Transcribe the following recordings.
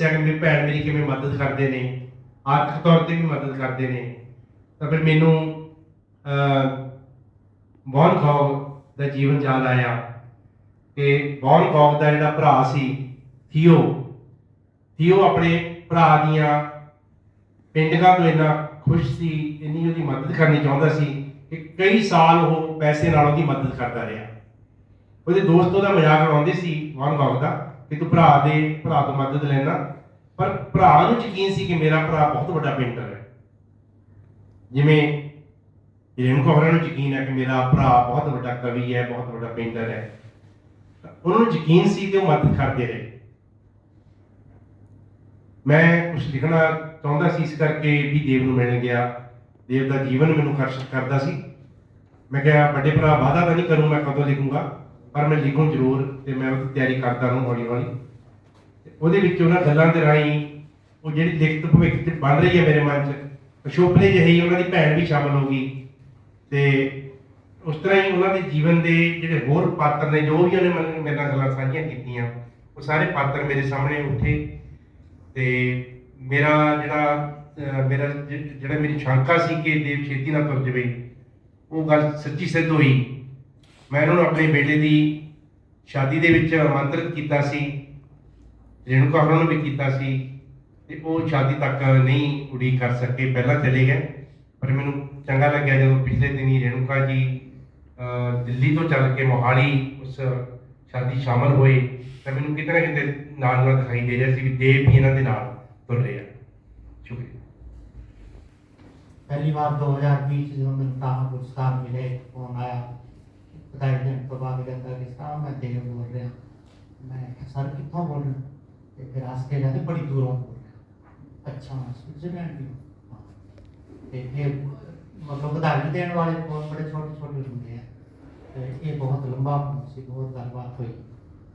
ਦੱਸਿਆ ਕਿ ਮੇਰੀ ਭੈਣ ਮੇਰੀ ਕਿਵੇਂ ਮਦਦ ਕਰਦੇ ਨੇ, ਆਰਥਿਕ ਤੌਰ ਤੇ ਵੀ ਮਦਦ ਕਰਦੇ ਨੇ। ਤਾਂ ਫਿਰ ਮੈਨੂੰ, ਅਹ ਬੌਨ ਖੌਗ ਦਾ ਜੀਵਨ ਯਾਦ ਆਇਆ ਕਿ ਬੌਨ ਖੌਗ ਦਾ ਜਿਹੜਾ ਭਰਾ ਸੀ, ਥੀਓ ਥੀਓ ਆਪਣੇ ਭਰਾ ਦੀਆਂ ਪਿੰਡਾਂ ਤੋਂ ਇੰਨਾ ਖੁਸ਼ ਸੀ, ਇੰਨੀ ਉਹਦੀ ਮਦਦ ਕਰਨੀ ਚਾਹੁੰਦਾ ਸੀ ਕਿ ਕਈ ਸਾਲ ਉਹ ਪੈਸੇ ਨਾਲ ਉਹਦੀ ਮਦਦ ਕਰਦਾ ਰਿਹਾ। ਉਹਦੇ ਦੋਸਤ ਉਹਦਾ ਮਜ਼ਾਕ ਉਡਾਉਂਦੇ ਸੀ ਵਾਨ ਗੌਗ ਦਾ। ਇੱਕ ਭਰਾ ਦੇ ਭਰਾ ਤੋਂ ਮਦਦ ਲੈਣਾ। ਪਰ ਭਰਾ ਨੂੰ ਯਕੀਨ ਸੀ ਕਿ ਮੇਰਾ ਭਰਾ ਬਹੁਤ ਵੱਡਾ ਪੇਂਟਰ ਹੈ। ਜਿਵੇਂ ਰੇਣੂਕਾ ਹੋਰਾਂ ਨੂੰ ਯਕੀਨ ਹੈ ਕਿ ਮੇਰਾ ਭਰਾ ਬਹੁਤ ਵੱਡਾ ਕਵੀ ਹੈ, ਬਹੁਤ ਵੱਡਾ ਪੇਂਟਰ ਹੈ। ਉਹਨਾਂ ਨੂੰ ਯਕੀਨ ਸੀ ਕਿ ਉਹ ਮਦਦ ਕਰਦੇ ਰਹੇ। ਮੈਂ ਕੁਝ ਲਿਖਣਾ ਚਾਹੁੰਦਾ ਸੀ, ਇਸ ਕਰਕੇ ਵੀ ਦੇਵ ਨੂੰ ਮਿਲਣ ਗਿਆ। ਦੇਵ ਦਾ ਜੀਵਨ ਮੈਨੂੰ ਆਕਰਸ਼ਿਤ ਕਰਦਾ ਸੀ। ਮੈਂ ਕਿਹਾ, ਵੱਡੇ ਭਰਾ, ਵਾਅਦਾ ਤਾਂ ਨਹੀਂ ਕਰੂੰ, ਮੈਂ ਕਦੋਂ ਲਿਖੂੰਗਾ? ਪਰ ਮੈਂ ਲਿਖੂੰ ਜ਼ਰੂਰ ਤੇ ਮੈਂ ਉਹਦੀ ਤਿਆਰੀ ਕਰਦਾ ਰਹੂੰ ਹੌਲੀ ਹੌਲੀ। ਤੇ ਉਹਦੇ ਵਿੱਚ ਉਹਨਾਂ ਗੱਲਾਂ ਦੇ ਰਾਹੀਂ ਉਹ ਜਿਹੜੀ ਲਿਖਤ ਭਵਿੱਖ ਤੇ ਬਣ ਰਹੀ ਹੈ ਮੇਰੇ ਮਨ 'ਚ, ਅਸ਼ੋਪਨੇ ਜਿਹੀ ਉਹਨਾਂ ਦੀ ਭੈਣ ਵੀ ਸ਼ਾਮਲ ਹੋ ਗਈ। ਤੇ ਉਸ ਤਰ੍ਹਾਂ ਹੀ ਉਹਨਾਂ ਦੇ ਜੀਵਨ ਦੇ ਜਿਹੜੇ ਹੋਰ ਪਾਤਰ ਨੇ, ਜੋ ਵੀ ਉਹਨੇ ਮੈਨੂੰ- ਮੇਰੇ ਨਾਲ ਗੱਲਾਂ ਸਾਂਝੀਆਂ ਕੀਤੀਆਂ, ਉਹ ਸਾਰੇ ਪਾਤਰ ਮੇਰੇ ਸਾਹਮਣੇ ਉੱਠੇ। ਤੇ ਮੇਰਾ ਜਿਹੜਾ ਮੇਰਾ ਜਿਹੜਾ ਮੇਰੀ ਸ਼ੰਕਾ ਸੀ ਕਿ ਦੇਵ ਛੇਤੀ ਨਾਲ ਤੁਰ ਜਵੇ, ਉਹ ਗੱਲ ਸੱਚੀ ਸਿੱਧ ਹੋਈ। ਮੈਂ ਉਹਨਾਂ ਨੂੰ ਆਪਣੇ ਬੇਟੇ ਦੀ ਸ਼ਾਦੀ ਦੇ ਵਿੱਚ ਆਮੰਤਰਿਤ ਕੀਤਾ ਸੀ, ਰੇਣੂਕਾ ਉਹਨਾਂ ਨੂੰ ਵੀ ਕੀਤਾ ਸੀ, ਤੇ ਉਹ ਸ਼ਾਦੀ ਤੱਕ ਨਹੀਂ ਉਡੀਕ ਕਰ ਸਕੇ, ਪਹਿਲਾਂ ਚਲੇ ਗਏ, ਪਰ ਮੈਨੂੰ ਚੰਗਾ ਲੱਗਿਆ ਜਦੋਂ ਪਿਛਲੇ ਦਿਨੀ ਰੇਣੂਕਾ ਜੀ ਦਿੱਲੀ ਤੋਂ ਚੱਲ ਕੇ ਮੋਹਾਲੀ ਉਸ ਸ਼ਾਦੀ ਸ਼ਾਮਲ ਹੋਏ, ਤਾਂ ਮੈਨੂੰ ਕਿਤਨਾ ਕਿਤੇ ਨਾਲ ਨਾਲ ਦਿਖਾਈ ਦੇ ਰਿਹਾ ਸੀ ਵੀ ਦੇਵ ਵੀ ਇਹਨਾਂ ਦੇ ਨਾਲ ਤੁਰ ਰਿਹਾ। ਸ਼ੁਕਰੀਆ। ਪਹਿਲੀ ਵਾਰ 2020 ਜਦੋਂ ਮੈਨੂੰ ਕਾਹ ਪੁਰਸਕਾਰ ਮਿਲੇ ਫੋਨ ਆਇਆ? ਬਧਾਈ ਦੇਣ ਤੋਂ ਬਾਅਦ ਕਿ ਸਾਹ ਮੈਂ ਦੇਵ ਬੋਲ ਰਿਹਾ। ਮੈਂ ਕਿਹਾ, ਸਰ, ਕਿੱਥੋਂ ਬੋਲ ਰਹੇ ਤੇ ਫਿਰ ਆਸਟ੍ਰੇਲੀਆ ਦੇ ਬੜੀ ਦੂਰੋਂ ਬੋਲ ਰਿਹਾ ਅੱਛਾ, ਸਵਿਟਜ਼ਰਲੈਂਡ ਵੀ ਤੇ ਫਿਰ ਮਤਲਬ ਵਧਾਈ ਦੇਣ ਵਾਲੇ ਫੋਨ ਬੜੇ ਛੋਟੇ ਛੋਟੇ ਹੁੰਦੇ ਆ। ਤੇ ਇਹ ਬਹੁਤ ਲੰਬਾ ਸੀ, ਬਹੁਤ ਗੱਲਬਾਤ ਹੋਈ।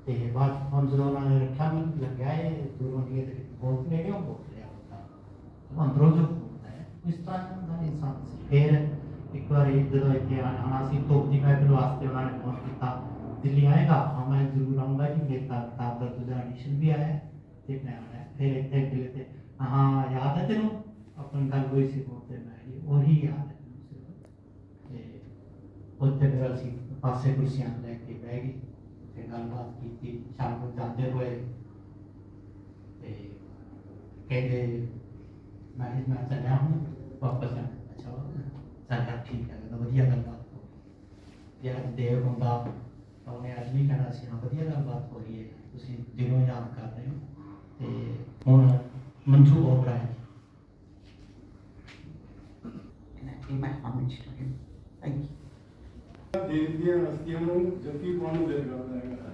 ਤੇ ਬਾਅਦ 'ਚ ਫੋਨ ਜਦੋਂ ਉਹਨਾਂ ਨੇ ਰੱਖਿਆ ਮੈਨੂੰ ਲੱਗਿਆ ਦੂਰੋਂ ਦੀ ਬਹੁਤ ਨੇੜੇ ਬੋਲ ਰਿਹਾ ਹੁੰਦਾ ਅੰਦਰੋਂ ਜੋ ਹੁੰਦਾ ਹੈ ਇਸ ਤਰ੍ਹਾਂ ਦਾ ਇਨਸਾਨ ਸੀ। ਫਿਰ ਇੱਕ ਵਾਰੀ ਜਦੋਂ ਇੱਥੇ ਆ- ਆਉਣਾ ਸੀ ਤੋਪ ਦੀ ਮਹਿਫਿਲ ਵਾਸਤੇ ਉਹਨਾਂ ਨੇ ਫੋਨ ਕੀਤਾ ਦਿੱਲੀ ਆਏਗਾ ਹਾਂ ਮੈਂ ਜ਼ਰੂਰ ਆਉਂਗਾ ਜੀ ਮੇਰੇ ਤਾਂ ਕਿਤਾਬ ਦਾ ਦੂਜਾ ਐਡੀਸ਼ਨ ਵੀ ਆਇਆ ਹੈ ਤੇ ਮੈਂ ਆਉਣਾ ਹੈ। ਫਿਰ ਇੱਥੇ ਮਿਲੇ ਤੇ ਹਾਂ ਯਾਦ ਹੈ ਤੈਨੂੰ ਆਪਣੀ ਗੱਲ ਹੋਈ ਸੀ ਉਹ ਤੇ ਮੈਂ ਜੀ ਉਹੀ ਯਾਦ ਹੈ ਮੈਨੂੰ ਸਿਰਫ। ਤੇ ਉੱਥੇ ਫਿਰ ਅਸੀਂ ਪਾਸੇ ਕੁਰਸੀਆਂ ਲੈ ਕੇ ਬਹਿ ਗਏ ਤੇ ਗੱਲਬਾਤ ਕੀਤੀ ਸ਼ਾਮ ਨੂੰ ਜਾਂਦੇ ਹੋਏ ਤੇ ਕਹਿੰਦੇ ਮੈਂ ਮੈਂ ਚੱਲਿਆ ਹੁਣ ਵਾਪਸ ਆ ਅੱਛਾ ਚੱਲਿਆ ਠੀਕ ਹੈ ਤਾਂ ਵਧੀਆ ਗੱਲਬਾਤ ਹੋ ਗਈ ਯਾਰ ਦੇਵ ਹੁੰਦਾ ਤਾਂ ਉਹਨੇ ਅੱਜ ਵੀ ਕਹਿਣਾ ਸੀ ਹਾਂ ਵਧੀਆ ਗੱਲਬਾਤ ਹੋ ਰਹੀ ਹੈ ਤੁਸੀਂ ਦਿਲੋਂ ਯਾਦ ਕਰ ਰਹੇ ਹੋ ਤੇ ਹੁਣ ਮਨਸੂਬ ਹੋ ਰਿਹਾ ਹੈ and I pay my homage to him. Thank you. ਦੇਵ ਦੀਆਂ ਹਸਤੀਆਂ ਨੂੰ ਜੱਫੀ ਪਾਉਣ ਨੂੰ ਦਿਲ ਕਰਦਾ ਹੈਗਾ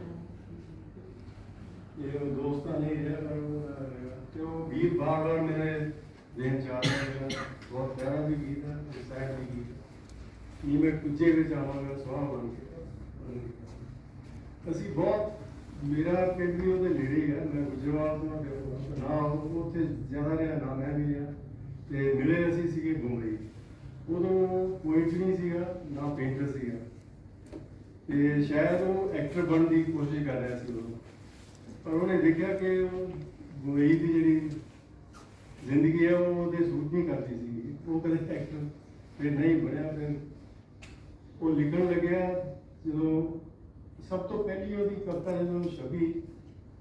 ਇਹ ਉਹ ਦੋਸਤਾਂ ਨੇ ਇਹ ਕਰਨਾ ਹੈਗਾ ਤੇ ਉਹ ਗੀਤ ਬਾਰ ਬਾਰ ਮੇਰੇ ਦੇਣ ਚ ਆ ਰਿਹਾ ਹੈਗਾ ਬਹੁਤ ਪਿਆਰਾ ਵੀ ਗੀਤ ਹੈ ਤੇ ਸੈਡ ਵੀ ਮੈਂ ਕੁਝੇ ਵਿੱਚ ਆਵਾਂਗਾ ਸੁਆਹ ਬਣ ਕੇ ਅਸੀਂ ਬਹੁਤ, ਮੇਰਾ ਪਿੰਡ ਵੀ ਉਹਦੇ ਨੇੜੇ ਹੀ ਹੈ ਮੈਂ ਗੁਜਰਾਤ ਤੋਂ ਨਾ ਉੱਥੇ ਜ਼ਿਆਦਾ ਰਿਹਾ, ਨਾ ਮੈਂ ਵੀ ਰਿਹਾ। ਤੇ ਮਿਲੇ ਅਸੀਂ ਸੀਗੇ ਮੁੰਬਈ ਉਦੋਂ ਪੋਇਟ ਨਹੀਂ ਸੀਗਾ, ਨਾ ਪੇਂਟਰ ਸੀਗਾ। ਤੇ ਸ਼ਾਇਦ ਉਹ ਐਕਟਰ ਬਣਨ ਦੀ ਕੋਸ਼ਿਸ਼ ਕਰ ਰਿਹਾ ਸੀ ਉਦੋਂ। ਪਰ ਉਹਨੇ ਦੇਖਿਆ ਕਿ ਉਹ ਮੁੰਬਈ ਦੀ ਜਿਹੜੀ ਜ਼ਿੰਦਗੀ ਹੈ ਉਹ ਉਹਦੇ ਸੂਟ ਨਹੀਂ ਕਰਦੀ ਸੀ ਉਹ ਕਦੇ ਐਕਟਰ ਫਿਰ ਨਹੀਂ ਬਣਿਆ ਫਿਰ ਉਹ ਲਿਖਣ ਲੱਗਿਆ ਜਦੋਂ ਸਭ ਤੋਂ ਪਹਿਲੀ ਉਹਦੀ ਕਵਿਤਾ ਜਦੋਂ ਛਪੀ,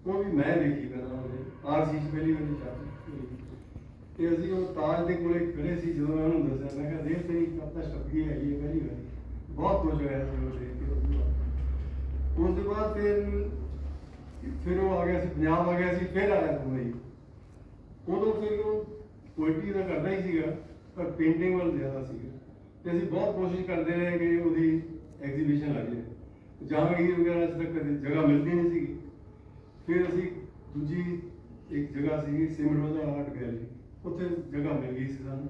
ਉਹ ਵੀ ਮੈਂ ਲਿਖੀ ਪਹਿਲਾਂ ਉਹਦੇ, ਆਰਸੀ ਪਹਿਲੀ ਵਾਰੀ ਛਪੀ। ਤੇ ਅਸੀਂ ਉਹ ਤਾਜ ਦੇ ਕੋਲੇ ਖੜੇ ਸੀ ਜਦੋਂ ਮੈਂ ਉਹਨੂੰ ਦੱਸਿਆ, ਮੈਂ ਕਿਹਾ ਦੇਖ ਤੇਰੀ ਕਵਿਤਾ ਛਪੀ ਹੈ, ਇਹ ਪਹਿਲੀ ਵਾਰੀ। ਬਹੁਤ ਖੁਸ਼ ਹੋਇਆ ਸੀ ਉਹ ਦੇਖ ਕੇ ਉਸ ਤੋਂ ਬਾਅਦ। ਫਿਰ ਫਿਰ ਉਹ ਆ ਗਿਆ ਸੀ, ਪੰਜਾਬ ਆ ਗਿਆ ਸੀ, ਫਿਰ ਆਇਆ ਦੁਬਈ ਉਦੋਂ ਫਿਰ ਉਹ ਪੋਇਟਰੀ ਦਾ ਕਰਦਾ ਹੀ ਸੀਗਾ। ਪਰ ਪੇਂਟਿੰਗ ਵੱਲ ਜ਼ਿਆਦਾ ਸੀਗਾ। ਤੇ ਅਸੀਂ ਬਹੁਤ ਕੋਸ਼ਿਸ਼ ਕਰਦੇ ਰਹੇ ਕਿ ਉਹਦੀ ਐਗਜ਼ੀਬਿਸ਼ਨ ਲੱਗ ਜਾਏ। ਜਹਾਂਗੀਰ ਵਗੈਰਾ ਅੱਜ ਤੱਕ ਕਦੇ ਜਗ੍ਹਾ ਮਿਲਦੀ ਨਹੀਂ ਸੀਗੀ। ਫਿਰ ਅਸੀਂ ਦੂਜੀ ਇੱਕ ਜਗ੍ਹਾ ਸੀਗੀ, ਸਿਮਰ ਆਰਟ ਗੈਲਰੀ ਉੱਥੇ ਜਗ੍ਹਾ ਮਿਲ ਗਈ ਸੀ ਸਾਨੂੰ।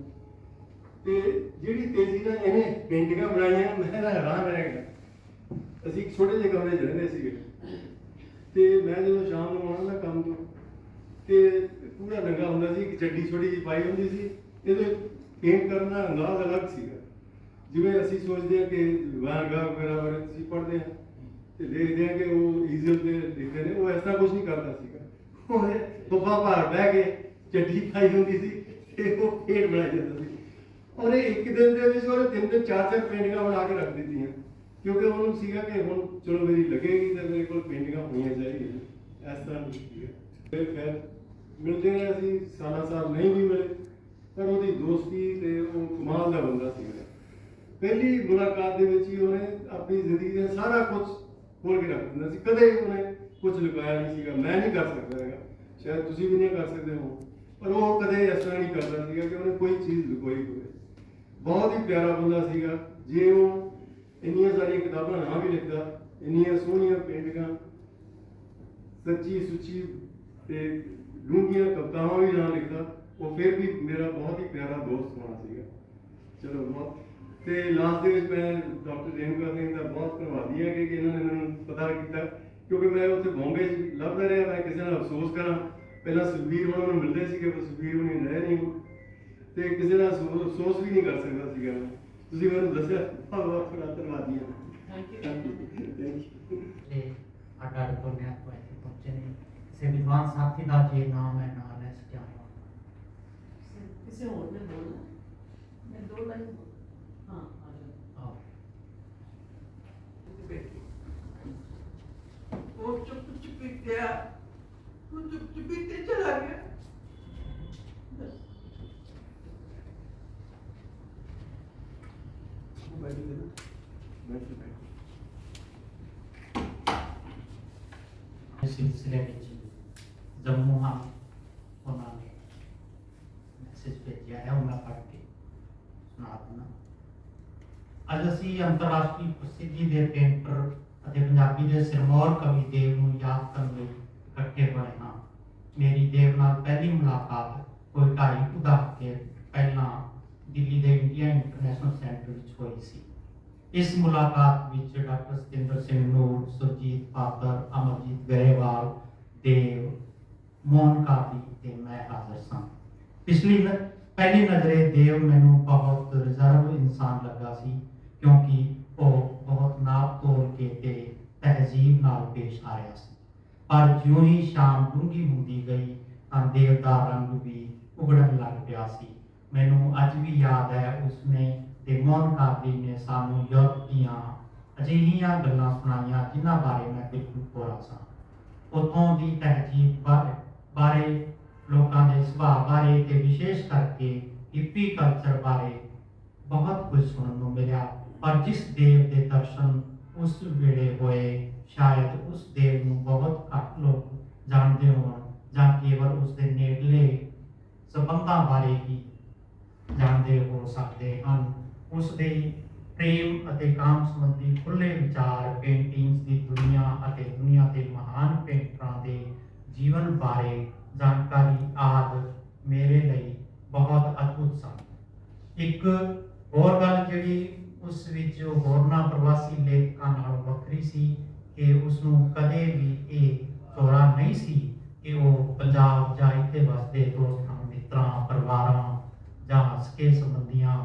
ਤੇ ਜਿਹੜੀ ਤੇਜ਼ੀ ਨਾਲ ਇਹਨੇ ਪੇਂਟਿੰਗਾਂ ਬਣਾਈਆਂ, ਮੈਂ ਤਾਂ ਹੈਰਾਨ ਰਹਿ ਗਿਆ। ਅਸੀਂ ਇੱਕ ਛੋਟੇ ਜਿਹੇ ਕਮਰੇ 'ਚ ਰਹਿੰਦੇ ਸੀਗੇ। ਤੇ ਮੈਂ ਜਦੋਂ ਸ਼ਾਮ ਨੂੰ ਆਉਣਾ ਨਾ ਕੰਮ ਤੋਂ, ਤੇ ਪੂਰਾ ਨੰਗਾ ਹੁੰਦਾ ਸੀ, ਇੱਕ ਚੱਡੀ ਛੋਟੀ ਜਿਹੀ ਪਾਈ ਹੁੰਦੀ ਸੀ। ਇਹਦੇ ਪੇਂਟ ਕਰਨ ਅੰਦਾਜ਼ ਅਲੱਗ ਸੀਗਾ। ਜਿਵੇਂ ਅਸੀਂ ਸੋਚਦੇ ਹਾਂ ਕਿ ਵਾਰਗਾ ਵਗੈਰਾ ਬਾਰੇ ਤੁਸੀਂ ਪੜ੍ਹਦੇ ਆ, ਤੇ ਦੇਖਦੇ ਆ ਕਿ ਉਹ ਈਜ਼ਲ ਤੇ ਲਿਖਦੇ ਨੇ, ਉਹ ਐਸਾ ਕੁਝ ਨਹੀਂ ਕਰਦਾ ਸੀਗਾ। ਉਹ ਸੋਫਾ ਭਾਰ ਬਹਿ ਕੇ ਚੱਟੀ ਪਾਈ ਹੁੰਦੀ ਸੀ, ਤੇ ਉਹ ਫੇਰ ਬਣਾਈ ਜਾਂਦਾ ਸੀ। ਔਰ ਇਹ ਇੱਕ ਦਿਨ ਦੇ ਵਿੱਚ ਉਹਨੇ ਤਿੰਨ ਤਿੰਨ ਚਾਰ ਚਾਰ ਪੇਂਟਿੰਗਾਂ ਬਣਾ ਕੇ ਰੱਖ ਦਿੱਤੀਆਂ। ਕਿਉਂਕਿ ਉਹਨੂੰ ਸੀਗਾ ਕਿ ਹੁਣ ਚਲੋ ਮੇਰੀ ਲੱਗੇਗੀ ਤੇ ਮੇਰੇ ਕੋਲ ਪੇਂਟਿੰਗਾਂ ਹੋਣੀਆਂ ਚਾਹੀਦੀਆਂ। ਇਸ ਤਰ੍ਹਾਂ ਨਹੀਂ ਸੀਗਾ। ਫਿਰ ਫਿਰ ਮਿਲਦੇ ਰਹੇ ਅਸੀਂ, ਸਾਲਾਂ ਸਾਲ ਨਹੀਂ ਵੀ ਮਿਲੇ। ਪਰ ਉਹਦੀ ਦੋਸਤੀ ਤੇ ਉਹ ਕਮਾਲ ਦਾ ਬੰਦਾ ਸੀਗਾ ਪਹਿਲੀ ਮੁਲਾਕਾਤ ਦੇ ਵਿੱਚ ਹੀ ਉਹਨੇ ਆਪਣੀ ਜ਼ਿੰਦਗੀ ਦਾ ਸਾਰਾ ਕੁਝ ਖੋਲ ਕੇ ਰੱਖ ਦਿੰਦਾ ਸੀ। ਕਦੇ ਉਹਨੇ ਕੁਝ ਲੁਕਾਇਆ ਨਹੀਂ ਸੀਗਾ। ਮੈਂ ਨਹੀਂ ਕਰ ਸਕਦਾ ਹੈਗਾ। ਸ਼ਾਇਦ ਤੁਸੀਂ ਵੀ ਨਹੀਂ ਕਰ ਸਕਦੇ ਹੋ। ਪਰ ਉਹ ਕਦੇ ਇਸ ਤਰ੍ਹਾਂ ਨਹੀਂ ਕਰਦਾ ਸੀਗਾ ਕਿ ਉਹਨੇ ਕੋਈ ਚੀਜ਼ ਲੁਕੋਈ ਹੋਵੇ। ਬਹੁਤ ਹੀ ਪਿਆਰਾ ਬੰਦਾ ਸੀਗਾ। ਜੇ ਉਹ ਇੰਨੀਆਂ ਸਾਰੀਆਂ ਕਿਤਾਬਾਂ ਨਾ ਵੀ ਲਿਖਦਾ, ਇੰਨੀਆਂ ਸੋਹਣੀਆਂ ਪੇਂਟਿੰਗਾਂ, ਸੱਚੀ ਸੁੱਚੀ ਤੇ ਡੂੰਘੀਆਂ ਕਵਿਤਾਵਾਂ ਵੀ ਨਾ ਲਿਖਦਾ ਉਹ ਫਿਰ ਵੀ ਮੇਰਾ ਬਹੁਤ ਹੀ ਪਿਆਰਾ ਦੋਸਤ ਹੋਣਾ ਸੀਗਾ। ਚਲੋ ਬਹੁਤ। ਤੇ ਲਾਸਟ ਦੇ ਵਿੱਚ ਮੈਂ ਡਾਕਟਰ ਰੇਣੂਕਾ ਸਿੰਘ ਦਾ ਬਹੁਤ ਧੰਨਵਾਦੀ ਹਾਂ ਕਿ ਕਿ ਇਹਨਾਂ ਨੇ ਮੈਨੂੰ ਪਤਾ ਕੀਤਾ ਕਿਉਂਕਿ ਮੈਂ ਉੱਥੇ ਬੰਬੇ 'ਚ ਲੱਭਦਾ ਰਿਹਾ ਮੈਂ ਕਿਸੇ ਨਾਲ ਅਫਸੋਸ ਕਰਾਂ। ਪਹਿਲਾਂ ਸੁਖਬੀਰ ਉਹਨਾਂ ਨੂੰ ਮਿਲਦੇ ਸੀਗੇ ਪਰ ਸੁਖਬੀਰ ਉਹ ਨਹੀਂ ਰਹੇ ਨਹੀਂ ਤੇ ਕਿਸੇ ਨਾਲ ਅਫਸੋਸ ਵੀ ਨਹੀਂ ਕਰ ਸਕਦਾ ਸੀਗਾ ਮੈਂ। ਤੁਸੀਂ ਮੈਨੂੰ ਦੱਸਿਆ ਬਹੁਤ ਬਹੁਤ ਤੁਹਾਡਾ ਧੰਨਵਾਦੀ ਹਾਂ Thank you. ਥੈਂਕ ਯੂ ਤੇ ਸਾਡਾ ਰਿਪੋਰਟਰ ਤੋਂ ਇੱਥੇ ਪਹੁੰਚੇ ਨੇ। ਵਿਦਵਾਨ ਸਾਥੀ ਦਾ ਜੇ ਨਾਮ ਹੈ ਨਾ ਕਿਸੇ ਹੋਰ ਨੇ ਬੋਲਣਾ। ਮੈਂ ਦੋ ਲਾਈਨ ਹਾਂ ਆ ਜਾਓ। ਆਓ। ਬੈਠੀ। ਉਹ ਚੁੱਪ ਚੁੱਪ ਗਿਆ ਉਹ ਚੁੱਪ ਚੁੱਪ ਤੇ ਚਲਾ ਗਿਆ। ਬਸ। ਇਸ ਸਿਲਸਿਲੇ ਵਿੱਚ ਜੰਮੂ ਹਾਂ ਉਹਨਾਂ ਨੇ ਮੈਸੇਜ ਭੇਜਿਆ ਹੈ ਉਹ ਮੈਂ ਪੜ੍ਹ ਕੇ ਸੁਣਾ ਦਿੰਦਾ ਅੱਜ ਅਸੀਂ ਅੰਤਰਰਾਸ਼ਟਰੀ ਪ੍ਰਸਿੱਧੀ ਦੇ ਪੇਂਟਰ ਅਤੇ ਪੰਜਾਬੀ ਦੇ ਸਿਰਮੌਰ ਕਵੀ ਦੇਵ ਨੂੰ ਯਾਦ ਕਰਨ ਲਈ ਇਕੱਠੇ ਹੋਏ ਹਾਂ। ਮੇਰੀ ਦੇਵ ਨਾਲ ਪਹਿਲੀ ਮੁਲਾਕਾਤ ਕੋਈ ਢਾਈ ਕੁ ਪਹਿਲਾਂ ਦਿੱਲੀ ਦੇ ਇੰਡੀਆ ਇੰਟਰਨੈਸ਼ਨਲ ਸੈਂਟਰ ਵਿੱਚ ਹੋਈ ਸੀ। ਇਸ ਮੁਲਾਕਾਤ ਵਿੱਚ ਡਾਕਟਰ ਸਤਿੰਦਰ ਸਿੰਘ ਨੂਰ, ਸੁਰਜੀਤ ਪਾਤਰ, ਅਮਰਜੀਤ ਗਰੇਵਾਲ, ਦੇਵ, ਮੋਹਨ ਕਾਦੀ ਤੇ ਮੈਂ ਹਾਜ਼ਰ ਸਾਂ। ਪਿਛਲੀ ਨ- ਪਹਿਲੀ ਨਜ਼ਰੇ ਦੇਵ ਮੈਨੂੰ ਬਹੁਤ ਰਿਜ਼ਰਵ ਇਨਸਾਨ ਲੱਗਾ ਸੀ। ਕਿਉਂਕਿ ਉਹ ਬਹੁਤ ਨਾਪ ਤੋਲ ਕੇ ਤੇ ਤਹਿਜ਼ੀਬ ਨਾਲ ਪੇਸ਼ ਆ ਰਿਹਾ ਸੀ। ਪਰ ਜਿਉਂ ਹੀ ਸ਼ਾਮ ਡੂੰਘੀ ਹੁੰਦੀ ਗਈ ਤਾਂ ਦੇਵ ਦਾ ਰੰਗ ਵੀ ਉਗੜਨ ਲੱਗ ਪਿਆ ਸੀ। ਮੈਨੂੰ ਅੱਜ ਵੀ ਯਾਦ ਹੈ ਉਸਨੇ ਤੇ ਮੋਹਨ ਕਾਦੀ ਨੇ ਸਾਨੂੰ ਯੂਰਪ ਦੀਆਂ ਅਜਿਹੀਆਂ ਗੱਲਾਂ ਸੁਣਾਈਆਂ ਜਿਨ੍ਹਾਂ ਬਾਰੇ ਮੈਂ ਬਿਲਕੁਲ ਕੋਰਾ ਸਾਂ। ਉਥੋਂ ਦੀ ਤਹਿਜੀਬ ਬਾਰੇ ਬਾਰੇ, ਲੋਕਾਂ ਦੇ ਸੁਭਾਅ ਬਾਰੇ ਤੇ ਵਿਸ਼ੇਸ਼ ਕਰਕੇ ਹਿੱਪੀ ਕਲਚਰ ਬਾਰੇ ਬਹੁਤ ਕੁਝ ਸੁਣਨ ਨੂੰ ਮਿਲਿਆ। ਪਰ ਜਿਸ ਦੇਵ ਦੇ ਦਰਸ਼ਨ ਉਸ ਵੇਲੇ ਹੋਏ, ਸ਼ਾਇਦ ਉਸ ਦੇਵ ਨੂੰ ਬਹੁਤ ਘੱਟ ਲੋਕ ਜਾਣਦੇ ਹੋਣ ਜਾਂ ਕੇਵਲ ਉਸ ਦੇ ਨੇੜਲੇ ਸਬੰਧਾਂ ਬਾਰੇ ਹੀ ਜਾਣਦੇ ਹੋ ਸਕਦੇ ਹਨ। ਉਸ ਦੇ ਪ੍ਰੇਮ ਅਤੇ ਕਾਮ ਸੰਬੰਧੀ ਖੁੱਲੇ ਵਿਚਾਰ ਪੇਂਟਿੰਗਸ ਦੀ ਦੁਨੀਆ ਅਤੇ ਦੁਨੀਆ ਦੇ ਮਹਾਨ ਪੇਂਟਰਾਂ ਦੇ ਜੀਵਨ ਬਾਰੇ ਜਾਣਕਾਰੀ ਆਦਿ ਮੇਰੇ ਲਈ ਬਹੁਤ ਅਦਭੁਤ ਸਨ। ਇੱਕ ਹੋਰ ਗੱਲ ਜਿਹੜੀ ਉਸ ਵਿੱਚ ਹੋਰਨਾਂ ਪ੍ਰਵਾਸੀ ਲੇਖਕਾਂ ਨਾਲੋਂ ਵੱਖਰੀ ਸੀ ਕਿ ਉਸ ਨੂੰ ਕਦੇ ਵੀ ਇਹ ਚੋਰਾ ਨਹੀਂ ਸੀ ਕਿ ਉਹ ਪੰਜਾਬ ਜਾਂ ਇੱਥੇ ਵਸਦੇ ਦੋਸਤਾਂ, ਮਿੱਤਰਾਂ, ਪਰਿਵਾਰਾਂ ਜਾਂ ਸਕੇ ਸੰਬੰਧੀਆਂ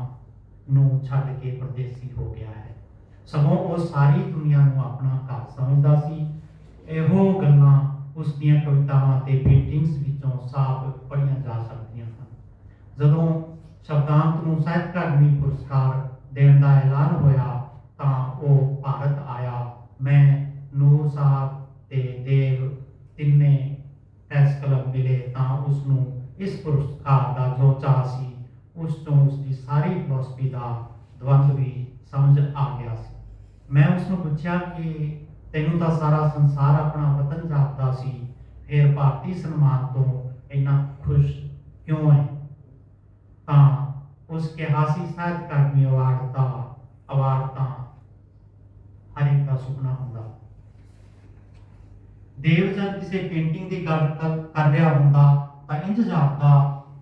ਨੂੰ ਛੱਡ ਕੇ ਪਰਦੇਸੀ ਹੋ ਗਿਆ ਹੈ। ਸਗੋਂ ਉਹ ਸਾਰੀ ਦੁਨੀਆ ਨੂੰ ਆਪਣਾ ਘਰ ਸਮਝਦਾ ਸੀ। ਇਹੋ ਗੱਲਾਂ ਉਸ ਦੀਆਂ ਕਵਿਤਾਵਾਂ ਤੇ ਪੇਂਟਿੰਗਸ ਵਿੱਚੋਂ ਸਾਫ਼ ਪੜ੍ਹੀਆਂ ਜਾ ਸਕਦੀਆਂ ਹਨ ਜਦੋਂ ਸ਼ਬਦਾਂਤ ਨੂੰ ਸਾਹਿਤ ਅਕਾਦਮੀ ਪੁਰਸਕਾਰ ਦੇਣ ਦਾ ਐਲਾਨ ਹੋਇਆ ਤਾਂ ਉਹ ਭਾਰਤ ਆਇਆ। ਮੈਂ ਨੂਰ ਸਾਹਿਬ ਤੇ ਦੇਵ ਤਿੰਨੇ ਪ੍ਰੈਸ ਕਲੱਬ ਮਿਲੇ ਤਾਂ ਉਸ ਨੂੰ ਇਸ ਪੁਰਸਕਾਰ ਦਾ ਜੋ ਚਾਹ ਸੀ। ਉਸ ਤੋਂ ਉਸ ਦੀ ਸਾਰੀ ਫਿਲਾਸਫੀ ਦਾ ਦਵੰਦ ਵੀ ਸਮਝ ਆ ਗਿਆ ਸੀ। ਮੈਂ ਉਸ ਨੂੰ ਪੁੱਛਿਆ ਕਿ ਤੈਨੂੰ ਤਾਂ ਸਾਰਾ ਸੰਸਾਰ ਆਪਣਾ ਵਤਨ ਜਾਪਦਾ ਸੀ। ਫਿਰ ਭਾਰਤੀ ਸਨਮਾਨ ਤੋਂ ਇੰਨਾ ਖੁਸ਼ ਕਿਉਂ ਹੈ? ਤਾਂ ਉਸ ਕਿਹਾ ਸੀ ਸਾਹਿਤ ਅਕਾਦਮੀ ਅਵਾਰਡ ਤਾਂ ਹਰ ਇੱਕ ਦਾ ਸੁਪਨਾ ਹੁੰਦਾ ਦੇਵ ਜਦ ਕਿਸੇ ਪੇਂਟਿੰਗ ਦੀ ਗੱਲ ਕਰ ਰਿਹਾ ਹੁੰਦਾ ਤਾਂ ਇੰਜ ਜਾਪਦਾ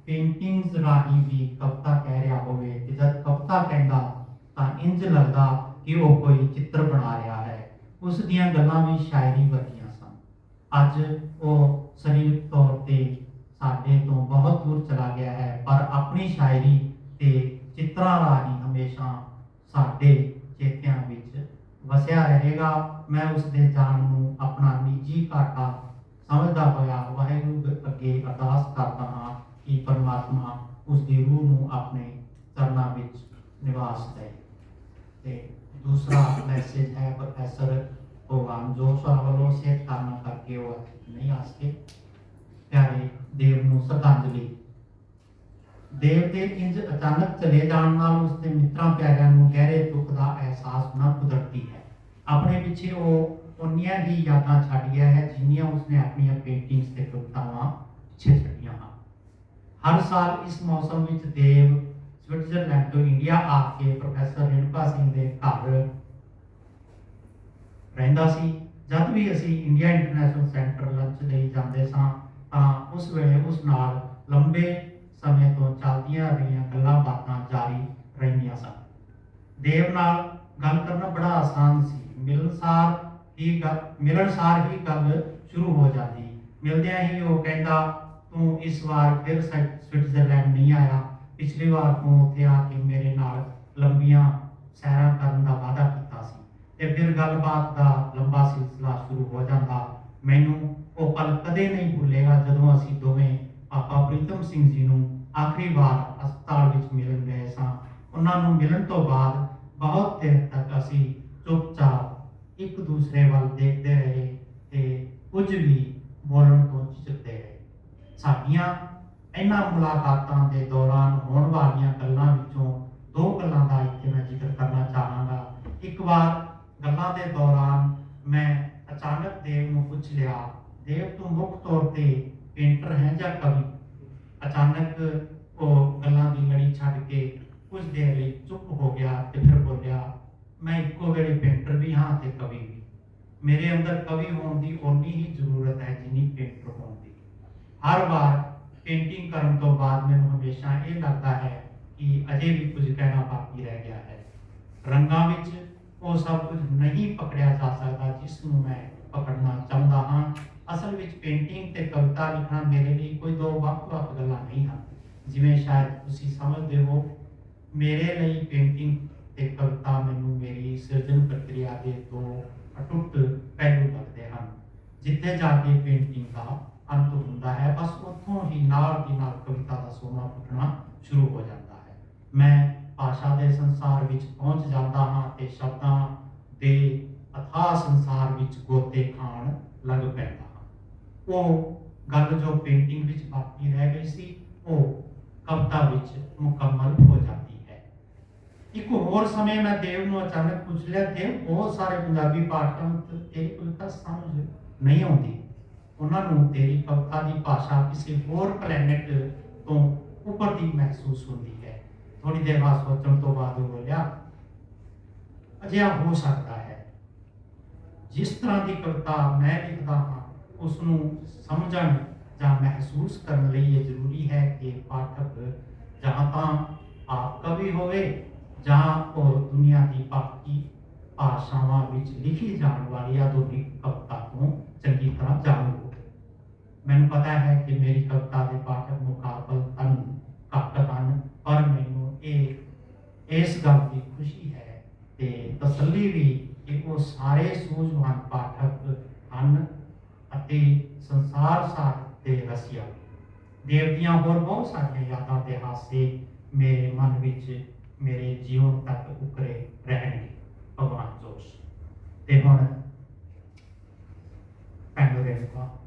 ਪੇਂਟਿੰਗਸ ਰਾਹੀਂ ਵੀ ਕਵਿਤਾ ਕਹਿ ਰਿਹਾ ਹੋਵੇ ਤੇ ਜਦ ਕਵਿਤਾ ਕਹਿੰਦਾ ਤਾਂ ਇੰਜ ਲੱਗਦਾ ਕਿ ਉਹ ਕੋਈ ਚਿੱਤਰ ਬਣਾ ਰਿਹਾ ਹੈ ਉਸ ਦੀਆਂ ਗੱਲਾਂ ਵੀ ਸ਼ਾਇਰੀ ਵਰਗੀਆਂ ਸਨ ਅੱਜ ਉਹ ਸਰੀਰਕ ਤੌਰ ਤੇ ਸਾਡੇ ਤੋਂ ਬਹੁਤ ਦੂਰ ਚਲਾ ਗਿਆ ਹੈ ਪਰ ਆਪਣੀ ਸ਼ਾਇਰੀ ਤੇ ਚਿੱਤਰਾਂ ਰਾਹੀਂ ਹਮੇਸ਼ਾ ਸਾਡੇ ਚੇਤਿਆਂ ਵਿੱਚ ਵਸਿਆ ਰਹੇਗਾ। ਮੈਂ ਉਸ ਦੇ ਜਾਣ ਨੂੰ ਆਪਣਾ ਨਿੱਜੀ ਘਾਟਾ ਸਮਝਦਾ ਹੋਇਆ ਵਾਹਿਗੁਰੂ ਅੱਗੇ ਅਰਦਾਸ ਕਰਦਾ ਹਾਂ ਕਿ ਪਰਮਾਤਮਾ ਉਸ ਦੀ ਰੂਹ ਨੂੰ ਆਪਣੇ ਚਰਨਾਂ ਵਿੱਚ ਨਿਵਾਸ ਦੇ ਤੇ ਦੂਸਰਾ ਮੈਸੇਜ ਹੈ, ਪ੍ਰੋਫੈਸਰ ਭਗਵਾਨ ਜੋ ਵੱਲੋਂ ਸਿਹਤ ਕਾਰਨ ਕਰਕੇ ਉਹ ਨਹੀਂ ਆ ਸਕੇ। ਪਿਆਰੇ ਦੇਵ ਨੂੰ ਸ਼ਰਧਾਂਜਲੀ ਦੇਵ ਦੇ ਇੰਜ ਅਚਾਨਕ ਚਲੇ ਜਾਣ ਨਾਲ ਉਸ ਦੇ ਮਿੱਤਰਾਂ ਪਿਆਰਿਆਂ ਨੂੰ ਗਹਿਰੇ ਦੁੱਖ ਦਾ ਅਹਿਸਾਸ ਹੋਣਾ ਕੁਦਰਤੀ ਹੈ। ਆਪਣੇ ਪਿੱਛੇ ਉਹ ਉਨੀਆਂ ਹੀ ਯਾਦਾਂ ਛੱਡ ਗਿਆ ਹੈ, ਜਿੰਨੀਆਂ ਉਸਨੇ ਆਪਣੀਆਂ ਪੇਂਟਿੰਗਸ ਤੇ ਕਵਿਤਾਵਾਂ ਪਿੱਛੇ ਛੱਡੀਆਂ ਹਨ। ਹਰ ਸਾਲ ਇਸ ਮੌਸਮ ਵਿੱਚ ਦੇਵ ਸਵਿਟਜ਼ਰਲੈਂਡ ਤੋਂ ਇੰਡੀਆ ਆ ਕੇ ਪ੍ਰੋਫੈਸਰ ਰੇਣੂਕਾ ਸਿੰਘ ਦੇ ਘਰ ਰਹਿੰਦਾ ਸੀ। ਜਦ ਵੀ ਅਸੀਂ ਇੰਡੀਆ ਇੰਟਰਨੈਸ਼ਨਲ ਸੈਂਟਰ ਲੰਚ ਲਈ ਜਾਂਦੇ ਸਾਂ, ਤਾਂ ਉਸ ਵੇਲੇ ਉਸ ਨਾਲ ਲੰਬੇ ਸਮੇਂ ਤੋਂ ਚੱਲਦੀਆਂ ਰਹੀਆਂ ਗੱਲਾਂ ਬਾਤਾਂ ਜਾਰੀ ਰਹਿੰਦੀਆਂ ਸਨ। ਦੇਵ ਨਾਲ ਗੱਲ ਕਰਨਾ ਬੜਾ ਆਸਾਨ ਸੀ। ਮਿਲਣਸਾਰ ਹੀ ਮਿਲਣਸਾਰ ਹੀ ਗੱਲ ਸ਼ੁਰੂ ਹੋ ਜਾਂਦੀ। ਮਿਲਦਿਆਂ ਹੀ ਉਹ ਕਹਿੰਦਾ, ਤੂੰ ਇਸ ਵਾਰ ਫਿਰ ਸਵਿਟਜ਼ਰਲੈਂਡ ਨਹੀਂ ਆਇਆ। ਪਿਛਲੀ ਵਾਰ ਤੂੰ ਉੱਥੇ ਆ ਕੇ ਮੇਰੇ ਨਾਲ ਲੰਬੀਆਂ ਸੈਰਾਂ ਕਰਨ ਦਾ ਵਾਅਦਾ ਕੀਤਾ ਸੀ। ਤੇ ਫਿਰ ਗੱਲਬਾਤ ਦਾ ਲੰਬਾ ਸਿਲਸਿਲਾ ਸ਼ੁਰੂ ਹੋ ਜਾਂਦਾ। ਮੈਨੂੰ ਉਹ ਪਲ ਕਦੇ ਨਹੀਂ ਭੁੱਲੇਗਾ ਜਦੋਂ ਅਸੀਂ ਦੋਵੇਂ ਪਾਪਾ ਪ੍ਰੀਤਮ ਸਿੰਘ ਜੀ ਨੂੰ ਆਖਰੀ ਵਾਰ ਹਸਪਤਾਲ ਵਿੱਚ ਮਿਲਣ ਗਏ ਸਾਂ। ਉਹਨਾਂ ਨੂੰ ਮਿਲਣ ਤੋਂ ਬਾਅਦ ਬਹੁਤ ਦੇਰ ਤੱਕ ਅਸੀਂ ਚੁੱਪਚਾਪ ਇੱਕ ਦੂਸਰੇ ਵੱਲ ਦੇਖਦੇ ਰਹੇ ਤੇ ਕੁਝ ਵੀ ਬੋਲਣ ਤੋਂ ਝਿਜਕਦੇ ਰਹੇ। ਸਾਡੀਆਂ ਇਹਨਾਂ ਮੁਲਾਕਾਤਾਂ ਦੇ ਦੌਰਾਨ ਹੋਣ ਵਾਲੀਆਂ ਗੱਲਾਂ ਵਿੱਚੋਂ ਦੋ ਗੱਲਾਂ ਦਾ ਇੱਥੇ ਮੈਂ ਜ਼ਿਕਰ ਕਰਨਾ ਚਾਹਾਂਗਾ। ਇੱਕ ਵਾਰ ਗੱਲਾਂ ਦੇ ਦੌਰਾਨ ਮੈਂ ਅਚਾਨਕ ਦੇਵ ਨੂੰ ਪੁੱਛ ਲਿਆ। ਦੇਵ ਤੂੰ ਮੁੱਖ ਤੌਰ ਤੇ ਪੇਂਟਰ ਹੈ ਜਾਂ ਕਵੀ, ਅਚਾਨਕ ਉਹ ਗੱਲਾਂ ਦੀ ਲੜੀ ਛੱਡ ਕੇ ਕੁਝ ਦੇਰ ਲਈ ਚੁੱਪ ਹੋ ਗਿਆ ਤੇ ਫਿਰ ਬੋਲਿਆ, ਮੈਂ ਇੱਕੋ ਵੇਲੇ ਪੇਂਟਰ ਵੀ ਹਾਂ ਤੇ ਕਵੀ ਵੀ। ਮੇਰੇ ਅੰਦਰ ਕਵੀ ਹੋਣ ਦੀ ਓਨੀ ਹੀ ਜ਼ਰੂਰਤ ਹੈ ਜਿੰਨੀ ਪੇਂਟਰ ਹੋਣ ਦੀ। ਹਰ ਵਾਰ ਪੇਂਟਿੰਗ ਕਰਨ ਤੋਂ ਬਾਅਦ ਮੈਨੂੰ ਹਮੇਸ਼ਾ ਇਹ ਲੱਗਦਾ ਹੈ ਕਿ ਅਜੇ ਵੀ ਕੁਝ ਕਹਿਣਾ ਬਾਕੀ ਰਹਿ ਗਿਆ ਹੈ। ਰੰਗਾਂ ਵਿੱਚ ਉਹ ਸਭ ਕੁਝ ਨਹੀਂ ਪਕੜਿਆ ਜਾ ਸਕਦਾ ਜਿਸ ਨੂੰ ਮੈਂ ਪਕੜਨਾ ਚਾਹੁੰਦਾ ਹਾਂ। ਅਸਲ ਵਿੱਚ ਪੇਂਟਿੰਗ ਤੇ ਕਵਿਤਾ ਲਿਖਣਾ ਮੇਰੇ ਲਈ ਕੋਈ ਦੋ ਵੱਖ-ਵੱਖ ਗੱਲਾਂ ਨਹੀਂ ਹਨ। ਜਿਵੇਂ ਸ਼ਾਇਦ ਤੁਸੀਂ ਸਮਝਦੇ ਹੋ, ਮੇਰੇ ਲਈ ਪੇਂਟਿੰਗ ਤੇ ਕਵਿਤਾ ਮੈਨੂੰ ਮੇਰੀ ਸਿਰਜਣ ਪ੍ਰਕਿਰਿਆ ਦੇ ਦੋ ਅਟੁੱਟ ਪਹਿਲੂ ਲੱਗਦੇ ਹਨ। ਜਿੱਥੇ ਜਾ ਕੇ ਪੇਂਟਿੰਗ ਦਾ ਅੰਤ ਹੁੰਦਾ ਹੈ, ਬਸ ਉੱਥੋਂ ਹੀ ਨਾਲ ਦੀ ਨਾਲ ਕਵਿਤਾ ਦਾ ਸੋਨਾ ਫੁੱਟਣਾ ਸ਼ੁਰੂ ਹੋ ਜਾਂਦਾ ਹੈ। ਮੈਂ ਭਾਸ਼ਾ ਦੇ ਸੰਸਾਰ ਵਿੱਚ ਪਹੁੰਚ ਜਾਂਦਾ ਹਾਂ ਤੇ ਸ਼ਬਦਾਂ ਦੇ ਅਥਾਹ ਸੰਸਾਰ ਵਿੱਚ ਗੋਤੇ ਖਾਣ ਲੱਗ ਪੈਂਦਾ ਉਹ ਗੱਲ ਜੋ ਪੇਂਟਿੰਗ ਵਿੱਚ ਬਾਕੀ ਰਹਿ ਗਈ ਸੀ, ਉਹ ਕਵਿਤਾ ਵਿੱਚ ਮੁਕੰਮਲ ਹੋ ਜਾਂਦੀ ਹੈ। ਇੱਕ ਹੋਰ ਸਮੇਂ ਮੈਂ ਦੇਵ ਨੂੰ ਅਚਾਨਕ ਪੁੱਛ ਲਿਆ ਤੇ ਬਹੁਤ ਸਾਰੇ ਪੰਜਾਬੀ ਪਾਠਕਾਂ ਨੂੰ ਤੇਰੀ ਕਵਿਤਾ ਸਮਝ ਨਹੀਂ ਆਉਂਦੀ। ਉਹਨਾਂ ਨੂੰ ਤੇਰੀ ਕਵਿਤਾ ਦੀ ਭਾਸ਼ਾ ਕਿਸੇ ਹੋਰ ਪਲੈਨਟ ਤੋਂ ਉੱਪਰ ਦੀ ਮਹਿਸੂਸ ਹੁੰਦੀ ਹੈ। ਥੋੜੀ ਦੇਰ ਬਾਅਦ ਸੋਚਣ ਤੋਂ ਬਾਅਦ ਉਹ ਬੋਲਿਆ, ਅਜਿਹਾ ਹੋ ਸਕਦਾ ਹੈ। ਜਿਸ ਤਰ੍ਹਾਂ ਦੀ ਕਵਿਤਾ ਮੈਂ ਲਿਖਦਾ ਹਾਂ ਉਸ ਨੂੰ ਸਮਝਣ ਜਾਂ ਮਹਿਸੂਸ ਕਰਨ ਲਈ ਇਹ ਜ਼ਰੂਰੀ ਹੈ ਕਿ ਪਾਠਕ ਜਾਂ ਤਾਂ ਆਪ ਕਵੀ ਹੋਵੇ ਜਾਂ ਉਹ ਦੁਨੀਆ ਦੀ ਬਾਕੀ ਭਾਸ਼ਾਵਾਂ ਵਿੱਚ ਲਿਖੀ ਜਾਣ ਵਾਲੀ ਆਧੁਨਿਕ ਕਵਿਤਾ ਤੋਂ ਚੰਗੀ ਤਰ੍ਹਾਂ ਜਾਣੂ ਹੋਵੇ। ਮੈਨੂੰ ਪਤਾ ਹੈ ਕਿ ਮੇਰੀ ਕਵਿਤਾ ਦੇ ਪਾਠਕ ਮੁਕਾਬਲ ਤਨ ਘੱਟ ਹਨ, ਪਰ ਮੈਨੂੰ ਇਹ, ਇਸ ਗੱਲ ਦੀ ਖੁਸ਼ੀ ਹੈ ਤੇ ਤਸੱਲੀ ਵੀ ਕਿ ਉਹ ਸਾਰੇ ਸੂਝਵਾਨ ਪਾਠਕ ਹਨ ਅਤੇ ਸੰਸਾਰ ਸਾਰ ਦੇ ਰਸੀਆ ਦੇਵ ਹੋਰ ਬਹੁਤ ਸਾਰੀਆਂ ਯਾਦਾਂ ਤੇ ਹਾਸੇ ਮੇਰੇ ਮਨ ਵਿੱਚ ਮੇਰੇ ਜੀਵਨ ਤੱਕ ਉਕਰੇ ਰਹਿਣਗੇ। ਭਗਵਾਨ ਜੋਸ਼। ਤੇ ਹੁਣ ਪੈਨੋਰੇਮਾ